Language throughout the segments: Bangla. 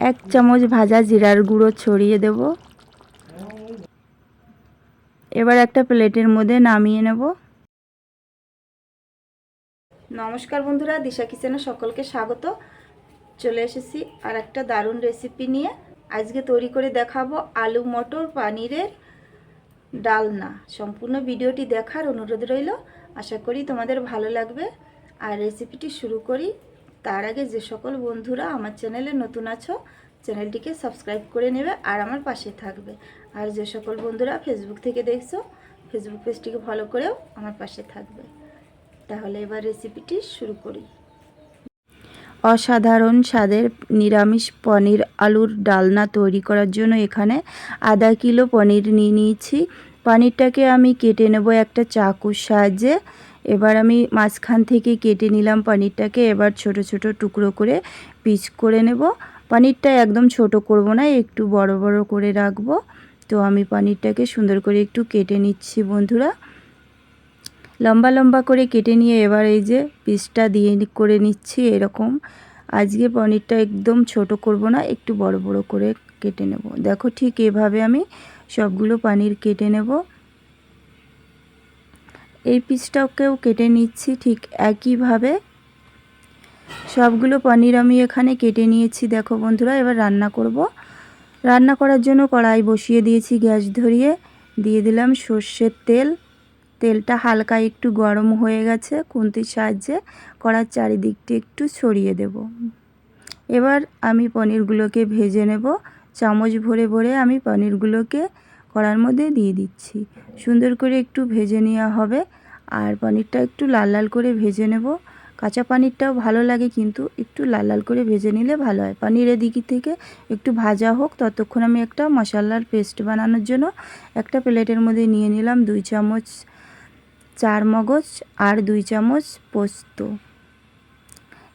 এক চামচ ভাজা জিরার গুঁড়ো ছড়িয়ে দেব। এবার একটা প্লেটের মধ্যে নামিয়ে নেব। নমস্কার বন্ধুরা, দিশা কিচেনে সকলকে স্বাগত। চলে এসেছি আর একটা দারুণ রেসিপি নিয়ে। আজকে তৈরি করে দেখাবো আলু মটর পানিরের ডালনা। সম্পূর্ণ ভিডিওটি দেখার অনুরোধ রইল। আশা করি তোমাদের ভালো লাগবে। আর রেসিপিটি শুরু করি। তার আগে যে সকল বন্ধুরা আমার চ্যানেলে নতুন আছো, চ্যানেলটিকে সাবস্ক্রাইব করে নেবে আর আমার পাশে থাকবে। আর যে সকল বন্ধুরা ফেসবুক থেকে দেখছ ফেসবুক পেজটিকে ফলো করেও আমার পাশে থাকবে। তাহলে এবার রেসিপিটি শুরু করি। অসাধারণ স্বাদের নিরামিষ পনির আলুর ডালনা তৈরি করার জন্য এখানে আধা কিলো পনির নিয়ে নিয়েছি। পনিরটাকে আমি কেটে নেব একটা চাকুর সাহায্যে। এবার আমি মাঝখান থেকে কেটে নিলাম পনিরটাকে, এবার ছোট ছোট টুকরো করে পিচ করে নেব। পনিরটা একদম ছোট করব না, একটু বড় বড় করে রাখব। তো আমি পনিরটাকে সুন্দর করে একটু কেটে নিচ্ছি বন্ধুরা। লম্বা লম্বা করে কেটে নিয়ে এবার এই যে পিসটা দিয়ে করে নিচ্ছি এরকম। আজকে পনিরটা একদম ছোট করব না, একটু বড় বড় করে কেটে নেব। দেখো ঠিক এভাবে আমি সবগুলো পনির কেটে নেব। এই পিসটাকেও কেটে নিচ্ছি ঠিক একইভাবে। সবগুলো পনির আমি এখানে কেটে নিয়েছি, দেখো বন্ধুরা, এবার রান্না করব। রান্না করার জন্য কড়াই বসিয়ে দিয়েছি গ্যাস ধরিয়ে, দিয়ে দিলাম সর্ষের তেল। তেলটা হালকা একটু গরম হয়ে গেছে, খুন্তির সাহায্যে কড়ার চারিদিকটি একটু ছড়িয়ে দেব। এবার আমি পনিরগুলোকে ভেজে নেব। চামচ ভরে ভরে আমি পনিরগুলোকে কড়ার মধ্যে দিয়ে দিচ্ছি। সুন্দর করে একটু ভেজে নেওয়া হবে। আর পনিরটা একটু লাল লাল করে ভেজে নেব। কাঁচা পনিরটাও ভালো লাগে কিন্তু একটু লাল লাল করে ভেজে নিলে ভালো হয়। পনিরের দিক থেকে একটু ভাজা হোক, ততক্ষণ আমি একটা মশলার পেস্ট বানানোর জন্য একটা প্লেটের মধ্যে নিয়ে নিলাম দুই চামচ চার মগজ আর দুই চামচ পোস্ত।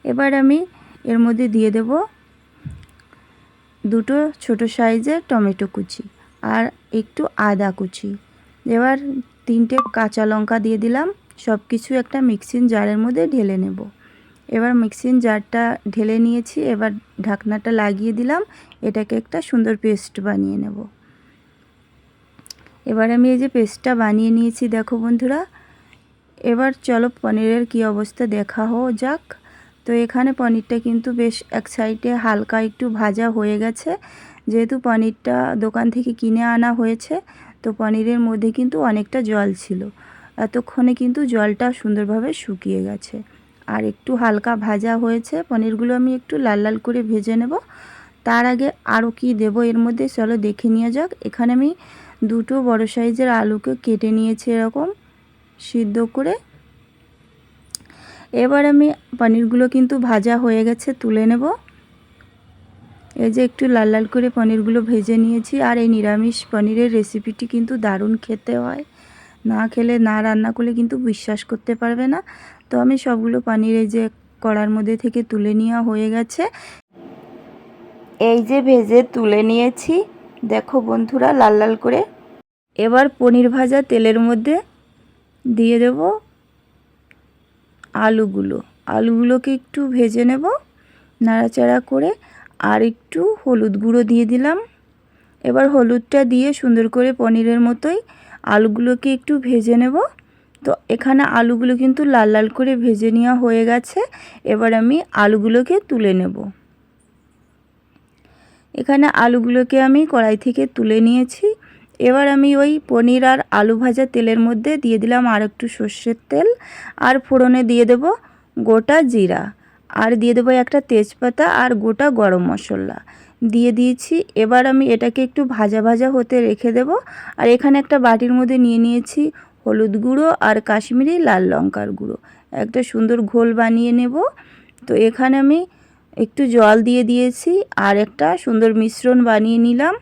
এবার আমি এর মধ্যে দিয়ে দেব দুটো ছোট সাইজের টমেটো কুচি। আর একটু আদা কুচি। এবার তিনটে কাঁচা লঙ্কা দিয়ে দিলাম। সব কিছু একটা মিক্সিং জারের মধ্যে ঢেলে নেব। এবার মিক্সিং জারটা ঢেলে নিয়েছি। এবার ঢাকনাটা লাগিয়ে দিলাম। এটাকে একটা সুন্দর পেস্ট বানিয়ে নেব। এবার আমি এই যে পেস্টটা বানিয়ে নিয়েছি, দেখো বন্ধুরা। এবার চলো পনিরের কি অবস্থা দেখা হো যাক। তো এখানে পনিরটা কিন্তু বেশ এক সাইডে হালকা একটু ভাজা হয়ে গেছে। যেহেতু পনিরটা দোকান থেকে কিনে আনা হয়েছে, তো পনিরের মধ্যে কিন্তু অনেকটা জল ছিল। এতক্ষণে কিন্তু জলটা সুন্দরভাবে শুকিয়ে গেছে। আর একটু হালকা ভাজা হয়েছে, পনিরগুলো আমি একটু লাল লাল করে ভেজে নেব। তার আগে আরও কি দেব এর মধ্যে চলো দেখে নিয়ে যাক। এখানে আমি দুটো বড় সাইজের আলুকে কেটে নিয়েছি এরকম, সিদ্ধ করে। এবার আমি পনিরগুলো কিন্তু ভাজা হয়ে গেছে, তুলে নেব। এই যে একটু লাল লাল করে পনিরগুলো ভেজে নিয়েছি, আর এই নিরামিষ পনিরের রেসিপিটি কিন্তু দারুণ খেতে হয়। না খেলে, না রান্না করলে কিন্তু বিশ্বাস করতে পারবে না। তো আমি সবগুলো পনির এই যে কড়ার মধ্যে থেকে তুলে নেওয়া হয়ে গেছে। এই যে ভেজে তুলে নিয়েছি। দেখো বন্ধুরা, লাল লাল করে। এবার পনির ভাজা তেলের মধ্যে দিয়ে দেব আলুগুলো। আলুগুলোকে একটু ভেজে নেব, নাড়াচাড়া করে। আর একটু হলুদ গুঁড়ো দিয়ে দিলাম। এবার হলুদটা দিয়ে সুন্দর করে পনিরের মতোই আলুগুলোকে একটু ভেজে নেব। তো এখানে আলুগুলো কিন্তু লাল লাল করে ভেজে নেওয়া হয়ে গেছে। এবার আমি আলুগুলোকে তুলে নেব। এখানে আলুগুলোকে আমি কড়াই থেকে তুলে নিয়েছি। এবার আমি ওই পনির আর আলু ভাজা তেলের মধ্যে দিয়ে দিলাম আর একটু সর্ষের তেল। আর ফোড়নে দিয়ে দেব গোটা জিরা। আর দিয়ে দেবো একটা তেজপাতা আর গোটা গরম মশলা। দিয়ে দিয়েছি, এবার আমি এটাকে একটু ভাজা ভাজা হতে রেখে দেব। আর এখানে একটা বাটির মধ্যে নিয়ে নিয়েছি হলুদ গুঁড়ো আর কাশ্মীরি লাল লঙ্কার গুঁড়ো। একটা সুন্দর ঘোল বানিয়ে নেব। তো এখানে আমি একটু জল দিয়ে দিয়েছি আর একটা সুন্দর মিশ্রণ বানিয়ে নিলাম।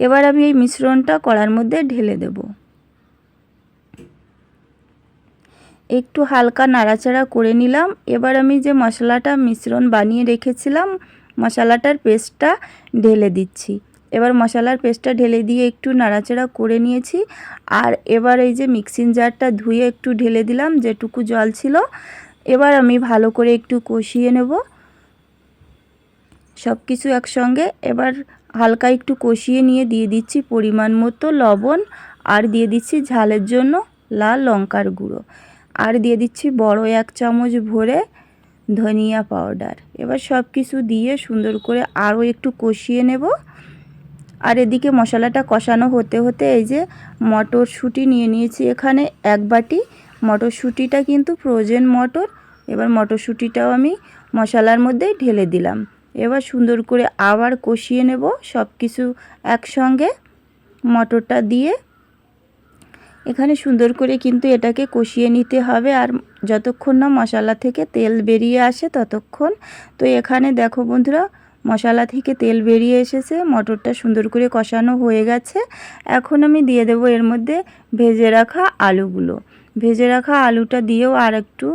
এবার আমি এই মিশ্রণটা কড়ার মধ্যে ঢেলে দেব। একটু হালকা নাড়াচাড়া করে নিলাম। এবার আমি যে মশলাটা মিশ্রণ বানিয়ে রেখেছিলাম, মশলাটার পেস্টটা ঢেলে দিচ্ছি। এবার মশলার পেস্টটা ঢেলে দিয়ে একটু নাড়াচাড়া করে নিয়েছি। আর এবার এই যে মিক্সিং জারটা ধুয়ে একটু ঢেলে দিলাম, যেটুকু জল ছিল। এবার আমি ভালো করে একটু কষিয়ে নেব। সব কিছু একসঙ্গে এবার হালকা একটু কষিয়ে নিয়ে দিয়ে দিচ্ছি পরিমাণ মতো লবণ আর দিয়ে দিচ্ছি ঝালের জন্য লাল লঙ্কার গুঁড়ো। আর দিয়ে দিচ্ছি বড় এক চামচ ভরে ধনিয়া পাউডার। এবার সব কিছু দিয়ে সুন্দর করে আরও একটু কষিয়ে নেব। আর এদিকে মশলাটা কষানো হতে হতে এই যে মটরশুঁটি নিয়ে নিয়েছি এখানে এক বাটি। মটরশুঁটিটা কিন্তু ফ্রোজেন মটর। এবার মটরশুঁটিটাও আমি মশলার মধ্যে ঢেলে দিলাম। এবার সুন্দর করে আবার কষিয়ে নেব সব কিছু একসঙ্গে। মটরটা দিয়ে এখানে সুন্দর করে কিন্তু এটাকে কষিয়ে নিতে হবে আর যতক্ষণ না মশলা থেকে তেল বেরিয়ে আসে ততক্ষণ। তো এখানে দেখো বন্ধুরা, মশলা থেকে তেল বেরিয়ে এসেছে, মটরটা সুন্দর করে কষানো হয়ে গেছে। এখন আমি দিয়ে দেবো এর মধ্যে ভেজে রাখা আলুগুলো। ভেজে রাখা আলুটা দিয়েও আর একটু,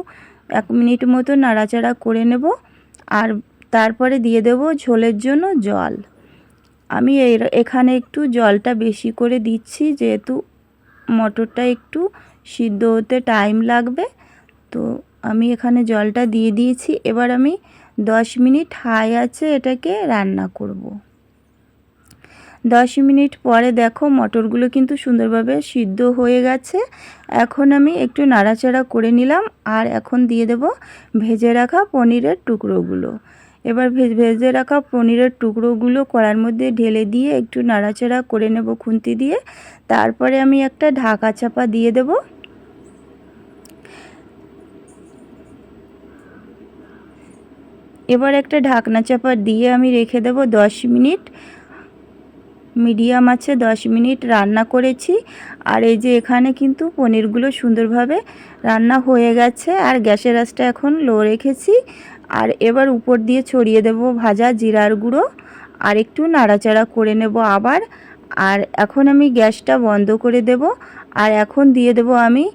এক মিনিট মতো নাড়াচাড়া করে নেব। আর তারপরে দিয়ে দেব ঝোলের জন্য জল। আমি এখানে একটু জলটা বেশি করে দিচ্ছি, যেহেতু মটরটা একটু সিদ্ধ হতে টাইম লাগবে। তো আমি এখানে জলটা দিয়ে দিয়েছি। এবার আমি দশ মিনিট হাই আছে এটাকে রান্না করব। দশ মিনিট পরে দেখো মটরগুলো কিন্তু সুন্দরভাবে সিদ্ধ হয়ে গেছে। এখন আমি একটু নাড়াচাড়া করে নিলাম। আর এখন দিয়ে দেব ভেজে রাখা পনিরের টুকরোগুলো। এবার ভেজে রাখা পনিরের টুকরোগুলো কড়ার মধ্যে ঢেলে দিয়ে একটু নাড়াচাড়া করে নেব খুন্তি দিয়ে। তারপরে আমি একটা ঢাকা চাপা দিয়ে দেব। এবার একটা ঢাকনা চাপা দিয়ে আমি রেখে দেব দশ মিনিট। মিডিয়াম আছে, দশ মিনিট রান্না করেছি। আর এই যে এখানে কিন্তু পনিরগুলো সুন্দরভাবে রান্না হয়ে গেছে। আর গ্যাসের আঁচটা এখন লো রেখেছি। আর এবার উপর দিয়ে ছড়িয়ে দেব ভাজা জিরার গুঁড়ো, আর একটু নাড়াচাড়া করে নেব আবার, আর এখন আমি গ্যাসটা বন্ধ করে দেব, আর এখন দিয়ে দেব আমি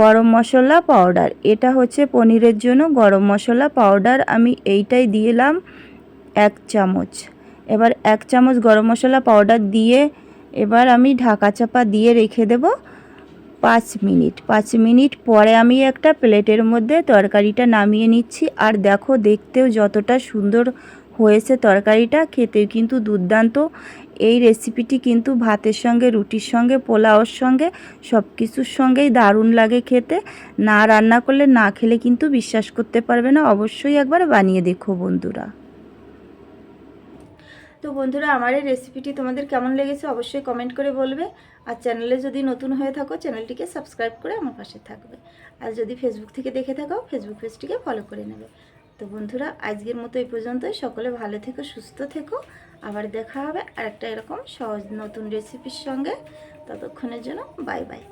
গরম মশলা পাউডার। এটা হচ্ছে পনিরের জন্য গরম মশলা পাউডার। আমি এইটাই দিলাম এক চামচ। এবার এক চামচ গরম মশলা পাউডার দিয়ে এবার আমি ঢাকা চাপা দিয়ে রেখে দেব। পাঁচ মিনিট। পাঁচ মিনিট পরে আমি একটা প্লেটের মধ্যে তরকারিটা নামিয়ে নিচ্ছি। আর দেখো, দেখতেও যতটা সুন্দর হয়েছে তরকারিটা, খেতেও কিন্তু দুর্দান্ত। এই রেসিপিটি কিন্তু ভাতের সঙ্গে, রুটির সঙ্গে, পোলাওর সঙ্গে সব কিছুর সঙ্গেই দারুণ লাগে খেতে। না রান্না করলে, না খেলে কিন্তু বিশ্বাস করতে পারবে না। অবশ্যই একবার বানিয়ে দেখো বন্ধুরা। তো বন্ধুরা, আমার এই রেসিপিটি তোমাদের কেমন লেগেছে অবশ্যই কমেন্ট করে বলবে। আর চ্যানেলে যদি নতুন হয়ে থাকো চ্যানেলটিকে সাবস্ক্রাইব করে আমার পাশে থাকবে। আর যদি ফেসবুক থেকে দেখে থাকো ফেসবুক পেজটিকে ফলো করে নেবে। তো বন্ধুরা, আজকের মতো এই পর্যন্তই। সকলে ভালো থেকো, সুস্থ থেকো। আবার দেখা হবে আর একটা এরকম সহজ নতুন রেসিপির সঙ্গে। ততক্ষণের জন্য বাই বাই